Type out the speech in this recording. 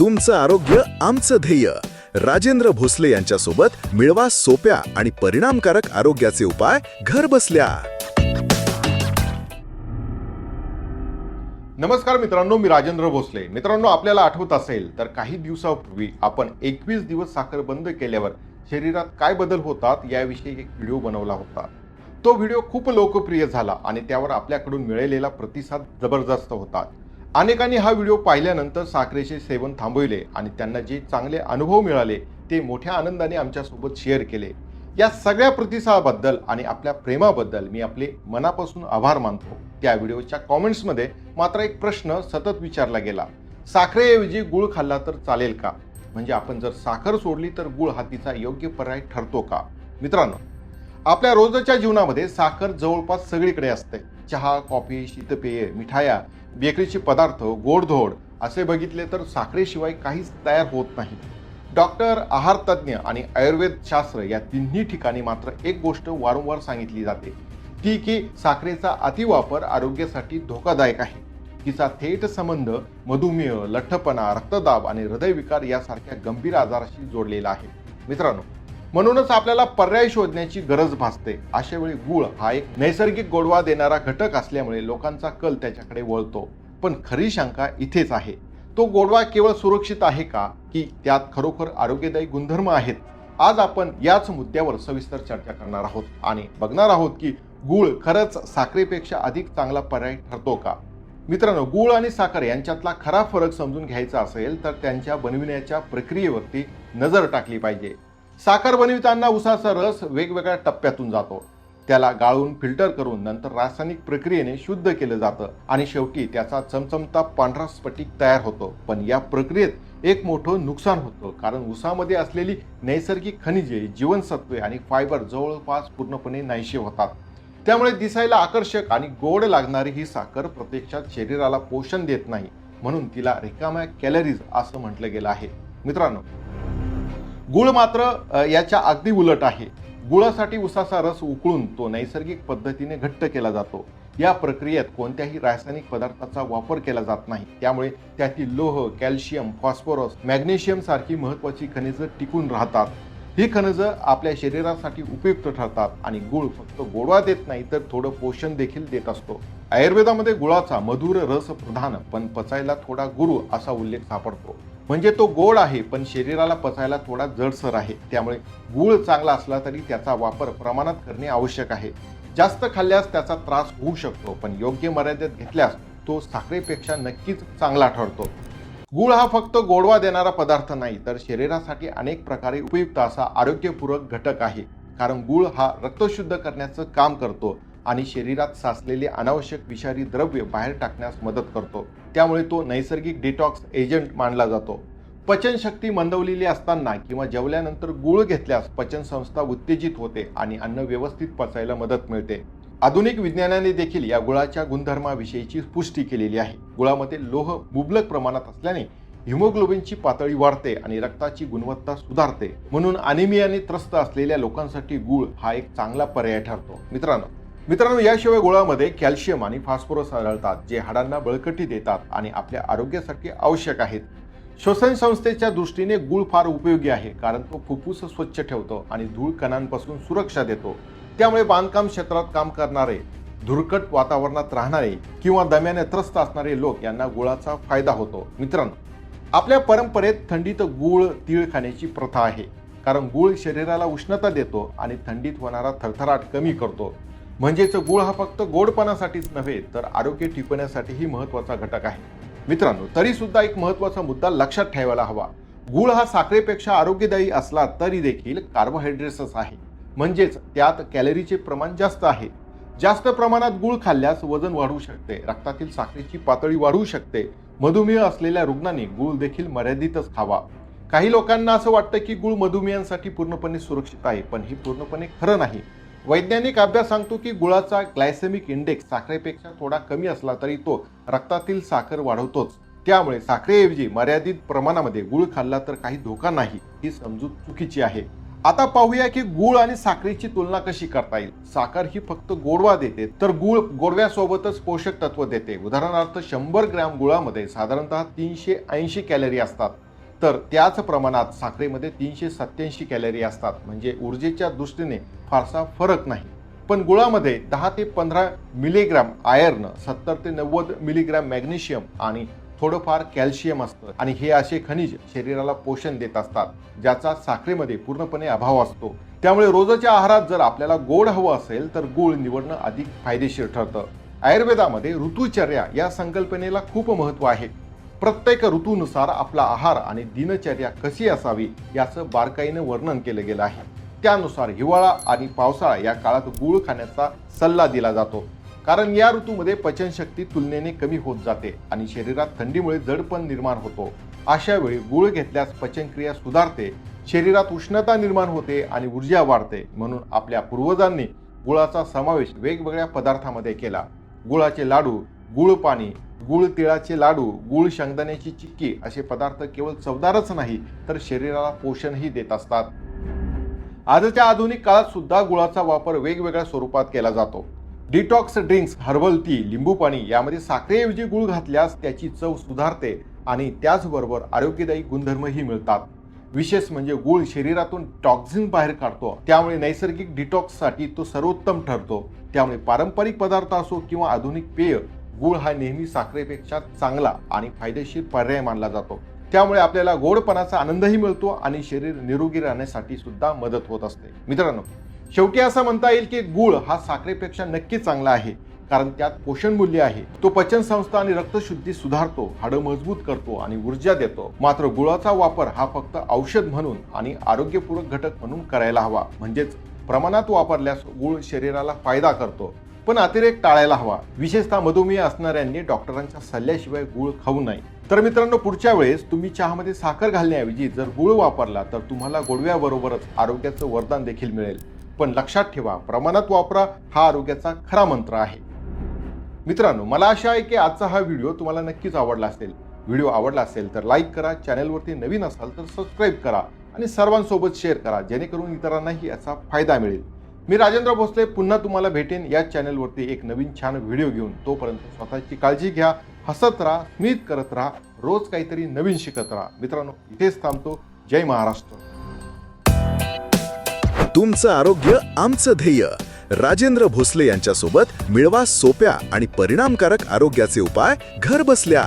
तुमचं आरोग्य आमचं ध्येय. राजेंद्र भोसले यांच्यासोबत मिळवा सोप्या आणि परिणामकारक आरोग्याचे उपाय घर बसल्या. नमस्कार मित्रांनो मी राजेंद्र भोसले. मित्रांनो आपल्याला आठवत असेल तर काही दिवसापूर्वी आपण एकवीस दिवस साखर बंद केल्यावर शरीरात काय बदल होतात याविषयी एक व्हिडिओ बनवला होता. तो व्हिडिओ खूप लोकप्रिय झाला आणि त्यावर आपल्याकडून मिळालेला प्रतिसाद जबरदस्त होता. अनेकांनी हा व्हिडिओ पाहिल्यानंतर साखरेचे सेवन थांबविले आणि त्यांना जे चांगले अनुभव मिळाले ते मोठ्या आनंदाने आमच्यासोबत शेअर केले. या सगळ्या प्रतिसादाबद्दल आणि आपल्या प्रेमाबद्दल मी आपले मनापासून आभार मानतो. त्या व्हिडिओच्या कॉमेंट्समध्ये मात्र एक प्रश्न सतत विचारला गेला. साखरेऐवजी गुळ खाल्ला तर चालेल का? म्हणजे आपण जर साखर सोडली तर गुळ हातीचा योग्य पर्याय ठरतो का? मित्रांनो आपल्या रोजच्या जीवनामध्ये साखर जवळपास सगळीकडे असते. चहा कॉफी शीतपेये मिठाया बेकरीचे पदार्थ गोडधोड असे बघितले तर साखरेशिवाय काहीच तयार होत नाही. डॉक्टर आहार तज्ज्ञ आणि आयुर्वेद शास्त्र या तिन्ही ठिकाणी मात्र एक गोष्ट वारंवार सांगितली जाते. ती की साखरेचा अतिवापर आरोग्यासाठी धोकादायक आहे. तिचा थेट संबंध मधुमेह लठ्ठपणा रक्तदाब आणि हृदयविकार यासारख्या गंभीर आजाराशी जोडलेला आहे. मित्रांनो म्हणूनच आपल्याला पर्याय शोधण्याची गरज भासते. अशा वेळी गुळ हा एक नैसर्गिक गोडवा देणारा घटक असल्यामुळे लोकांचा कल त्याच्याकडे वळतो. पण खरी शंका इथेच आहे. तो गोडवा केवळ सुरक्षित आहे का? की त्यात खरोखर आरोग्यदायी गुणधर्म आहेत? आज आपण याच मुद्द्यावर सविस्तर चर्चा करणार आहोत आणि बघणार आहोत की गुळ खरंच साखरेपेक्षा अधिक चांगला पर्याय ठरतो का? मित्रांनो गुळ आणि साखर यांच्यातला खरा फरक समजून घ्यायचा असेल तर त्यांच्या बनविण्याच्या प्रक्रियेवरती नजर टाकली पाहिजे. साखर बनविताना उसाचा रस वेगवेगळ्या टप्प्यातून जातो. त्याला गाळून फिल्टर करून नंतर रासायनिक प्रक्रियेने शुद्ध केलं जातं आणि शेवटी त्याचा चमचमता पांढरा स्फटिक तयार होतो. पण या प्रक्रियेत एक मोठं नुकसान होतं कारण उसामध्ये असलेली नैसर्गिक खनिजे जीवनसत्वे आणि फायबर जवळपास पूर्णपणे नाहीशे होतात. त्यामुळे दिसायला आकर्षक आणि गोड लागणारी ही साखर प्रत्यक्षात शरीराला पोषण देत नाही म्हणून तिला रिकाम्या कॅलरीज असं म्हटलं गेलं आहे. मित्रांनो गुळ मात्र याच्या अगदी उलट आहे. गुळासाठी उसाचा रस उकळून तो नैसर्गिक पद्धतीने घट्ट केला जातो. या प्रक्रियेत कोणत्याही रासायनिक पदार्थाचा वापर केला जात नाही. त्यामुळे त्यातील लोह कॅल्शियम फॉस्फरस मॅग्नेशियम सारखी महत्वाची खनिजं टिकून राहतात. ही खनिजं आपल्या शरीरासाठी उपयुक्त ठरतात आणि गुळ फक्त गोडवा देत नाही तर थोडं पोषण देखील देत असतो. आयुर्वेदामध्ये गुळाचा मधुर रस प्रधान पण पचायला थोडा गुरु असा उल्लेख सापडतो. म्हणजे तो गोड आहे पण शरीराला पचायला थोडा जडसर आहे. त्यामुळे गूळ चांगला असला तरी त्याचा वापर प्रमाणात करणे आवश्यक आहे. जास्त खाल्ल्यास त्याचा त्रास होऊ शकतो पण योग्य मर्यादेत घेतल्यास तो साखरेपेक्षा नक्कीच चांगला ठरतो. गुळ हा फक्त गोडवा देणारा पदार्थ नाही तर शरीरासाठी अनेक प्रकारे उपयुक्त असा आरोग्यपूरक घटक आहे. कारण गुळ हा रक्तशुद्ध करण्याचं काम करतो. आणि शरीरात साचलेले अनावश्यक विषारी द्रव्य बाहेर टाकण्यास मदत करतो. त्यामुळे तो नैसर्गिक डिटॉक्स एजंट मानला जातो. पचनशक्ती मंदवलेली असताना किंवा जेवल्यानंतर गुळ घेतल्यास पचनसंस्था उत्तेजित होते आणि अन्न व्यवस्थित पचायला मदत मिळते. आधुनिक विज्ञानाने देखील या गुळाच्या गुणधर्माविषयीची पुष्टी केलेली आहे. गुळामध्ये लोह मुबलक प्रमाणात असल्याने हिमोग्लोबिनची पातळी वाढते आणि रक्ताची गुणवत्ता सुधारते. म्हणून अनिमियाने त्रस्त असलेल्या लोकांसाठी गुळ हा एक चांगला पर्याय ठरतो. मित्रांनो मित्रांनो याशिवाय गुळामध्ये कॅल्शियम आणि फॉस्फरस आढळतात जे हाडांना बळकटी देतात आणि आपल्या आरोग्यासाठी आवश्यक आहेत. श्वसन संस्थेच्या दृष्टीने गुळ फार उपयोगी आहे कारण तो फुफ्फुस स्वच्छ ठेवतो आणि धूळ कणांपासून सुरक्षा देतो. त्यामुळे बांधकाम क्षेत्रात काम करणारे धुरकट वातावरणात राहणारे किंवा दम्याने त्रस्त असणारे लोक यांना गुळाचा फायदा होतो. मित्रांनो आपल्या परंपरेत थंडीत गुळ तीळ खाण्याची प्रथा आहे कारण गुळ शरीराला उष्णता देतो आणि थंडीत होणारा थरथराट कमी करतो. म्हणजेच गुळ हा फक्त गोडपणासाठीच नव्हे तर आरोग्य टिपण्यासाठीही महत्त्वाचा घटक आहे. मित्रांनो तरी सुद्धा एक महत्त्वाचा मुद्दा लक्षात ठेवायला हवा. गुळ हा साखरेपेक्षा आरोग्यदायी असला तरी देखील कार्बोहायड्रेट्सच आहे. म्हणजेच त्यात कॅलरीचे प्रमाण जास्त आहे. जास्त प्रमाणात गुळ खाल्ल्यास वजन वाढू शकते रक्तातील साखरेची पातळी वाढू शकते. मधुमेह असलेल्या रुग्णांनी गुळ देखील मर्यादितच खावा. काही लोकांना असं वाटतं की गुळ मधुमेहांसाठी पूर्णपणे सुरक्षित आहे पण हे पूर्णपणे खरं नाही. वैज्ञानिक अभ्यास सांगतो की गुळाचा ग्लायसेमिक इंडेक्स साखरेपेक्षा थोडा कमी असला तरी तो रक्तातील साखर वाढवतोच. त्यामुळे साखरेऐवजी मर्यादित प्रमाणामध्ये गुळ खाल्ला तर काही धोका नाही ही समजूत चुकीची आहे. आता पाहूया की गुळ आणि साखरेची तुलना कशी करता येईल. साखर ही फक्त गोडवा देते तर गुळ गोडव्यासोबतच पोषक तत्व देते. उदाहरणार्थ शंभर ग्रॅम गुळामध्ये साधारणतः तीनशे ऐंशी कॅलरी असतात. तर त्याच प्रमाणात साखरेमध्ये तीनशे सत्याऐंशी कॅलरी असतात. म्हणजे ऊर्जेच्या दृष्टीने फारसा फरक नाही. पण गुळामध्ये दहा ते पंधरा मिलीग्राम आयर्न सत्तर ते नव्वद मिलीग्राम मॅग्नेशियम आणि थोडंफार कॅल्शियम असतं. आणि हे असे खनिज शरीराला पोषण देत असतात ज्याचा साखरेमध्ये पूर्णपणे अभाव असतो. त्यामुळे रोजच्या आहारात जर आपल्याला गोड हवं असेल तर गुळ निवडणं अधिक फायदेशीर ठरतं. आयुर्वेदामध्ये ऋतुचर्या या संकल्पनेला खूप महत्त्व आहे. प्रत्येक ऋतूनुसार आपला आहार आणि दिनचर्या कशी असावी याचं बारकाईनं वर्णन केलं गेलं आहे. त्यानुसार हिवाळा आणि पावसाळा या काळात गूळ खाण्याचा सल्ला दिला जातो. कारण या ऋतूमध्ये पचनशक्ती तुलनेने कमी होत जाते आणि शरीरात थंडीमुळे जडपण निर्माण होतो. अशा वेळी गूळ घेतल्यास पचनक्रिया सुधारते शरीरात उष्णता निर्माण होते आणि ऊर्जा वाढते म्हणून आपल्या पूर्वजांनी गुळाचा समावेश वेगवेगळ्या पदार्थामध्ये केला. गुळाचे लाडू गुळ पाणी गुळ तिळाचे लाडू गुळ शेंगदाण्याची चिक्की असे पदार्थ केवळ चवदारच नाही तर शरीराला पोषणही देत असतात. आजच्या आधुनिक काळात सुद्धा गुळाचा वापर वेगवेगळ्या स्वरूपात केला जातो. डिटॉक्स ड्रिंक्स हर्बल टी लिंबू पाणी यामध्ये साखरेऐवजी गुळ घातल्यास त्याची चव सुधारते आणि त्याचबरोबर आरोग्यदायी गुणधर्मही मिळतात. विशेष म्हणजे गुळ शरीरातून टॉक्झिन बाहेर काढतो त्यामुळे नैसर्गिक डिटॉक्ससाठी तो सर्वोत्तम ठरतो. त्यामुळे पारंपरिक पदार्थ असो किंवा आधुनिक पेय गुळ हा नेहमी साखरेपेक्षा चांगला आणि फायदेशीर पर्याय मानला जातो. त्यामुळे आपल्याला गोडपणाचा आनंदही मिळतो आणि शरीर निरोगी राहण्यासाठी सुद्धा मदत होत असते. मित्रांनो शेवटी असं म्हणता येईल की गुळ हा साखरेपेक्षा नक्की चांगला आहे कारण त्यात पोषण मूल्य आहे. तो पचन संस्था आणि रक्तशुद्धी सुधारतो हाडं मजबूत करतो आणि ऊर्जा देतो. मात्र गुळाचा वापर हा फक्त औषध म्हणून आणि आरोग्यपूरक घटक म्हणून करायला हवा. म्हणजेच प्रमाणात वापरल्यास गुळ शरीराला फायदा करतो. पण अतिरेक टाळायला हवा. विशेषतः मधुमेह असणाऱ्यांनी डॉक्टरांच्या सल्ल्याशिवाय गुळ खाऊ नये. तर मित्रांनो पुढच्या वेळेस तुम्ही चहामध्ये साखर घालण्याऐवजी जर गुळ वापरला तर तुम्हाला गोडव्याबरोबरच आरोग्याचं वरदान देखील मिळेल. पण लक्षात ठेवा प्रमाणात वापरा हा आरोग्याचा खरा मंत्र आहे. मित्रांनो मला आशा आहे की आजचा हा व्हिडिओ तुम्हाला नक्कीच आवडला असेल. व्हिडिओ आवडला असेल तर लाईक करा चॅनलवरती नवीन असाल तर सबस्क्राईब करा आणि सर्वांसोबत शेअर करा जेणेकरून इतरांनाही याचा फायदा मिळेल. मी राजेंद्र भोसले पुन्हा तुम्हाला भेटेन या चॅनलवरती एक नवीन छान व्हिडिओ घेऊन. तोपर्यंत स्वतःची काळजी घ्या हसत राहा स्मित करत राहा रोज काहीतरी नवीन शिकत राहा. मित्रांनो इथेच थांबतो. जय महाराष्ट्र. तुमचं आरोग्य आमचं ध्येय. राजेंद्र भोसले यांच्यासोबत मिळवा सोप्या आणि परिणामकारक आरोग्याचे उपाय घर बसल्या